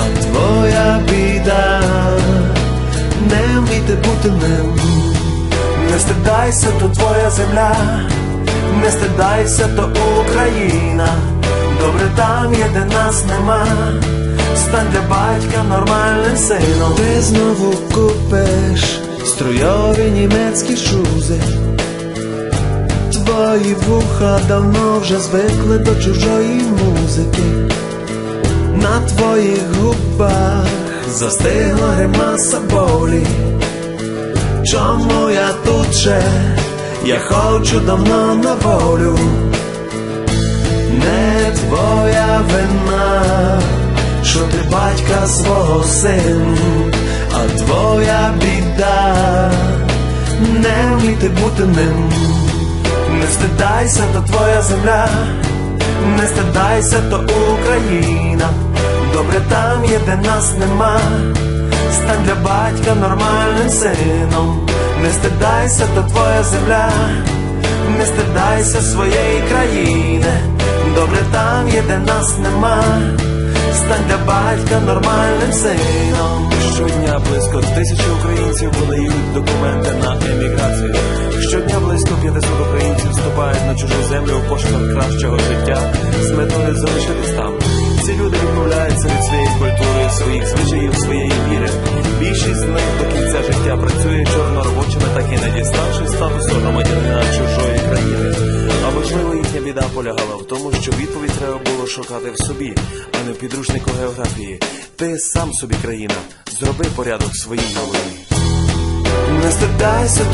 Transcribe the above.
а твоя біда, не вміти бути ним. Не стидайся, то твоя земля, не стидайся, то Україна. Добре там є, де нас нема. Стань для батька нормальним сином. Ти знову купиш струйові німецькі шузи. Твої вуха давно вже звикли до чужої музики. На твоїх губах застигла гримаса болі. Чому я тут ще? Я хочу давно на волю. Не твоя вина, що ти батька свого син, а твоя біда, не вміти бути ним. Не стидайся, то твоя земля, не стидайся, то Україна. Добре там є, де нас нема. Стань для батька нормальним сином. Не стидайся, то твоя земля, не стидайся своєї країни. Добре там є, де нас нема. Стань для батька нормальним сином. Щодня близько тисячі українців подають документи на еміграцію. Щодня близько 500 українців вступають на чужу землю в пошуках кращого життя з метою залишитись там. Ці люди відмовляються від своєї культури, своїх звичаїв, своєї віри. Більшість з них до кінця життя працює чорноробочими, так і не діставши статусу громадянина чужої країни. А можливо, їхня біда полягала в тому, що відповідь треба було шукати в собі, а не в підручнику географії. Ти сам собі країна, зроби порядок своїй голові. Не стидайся,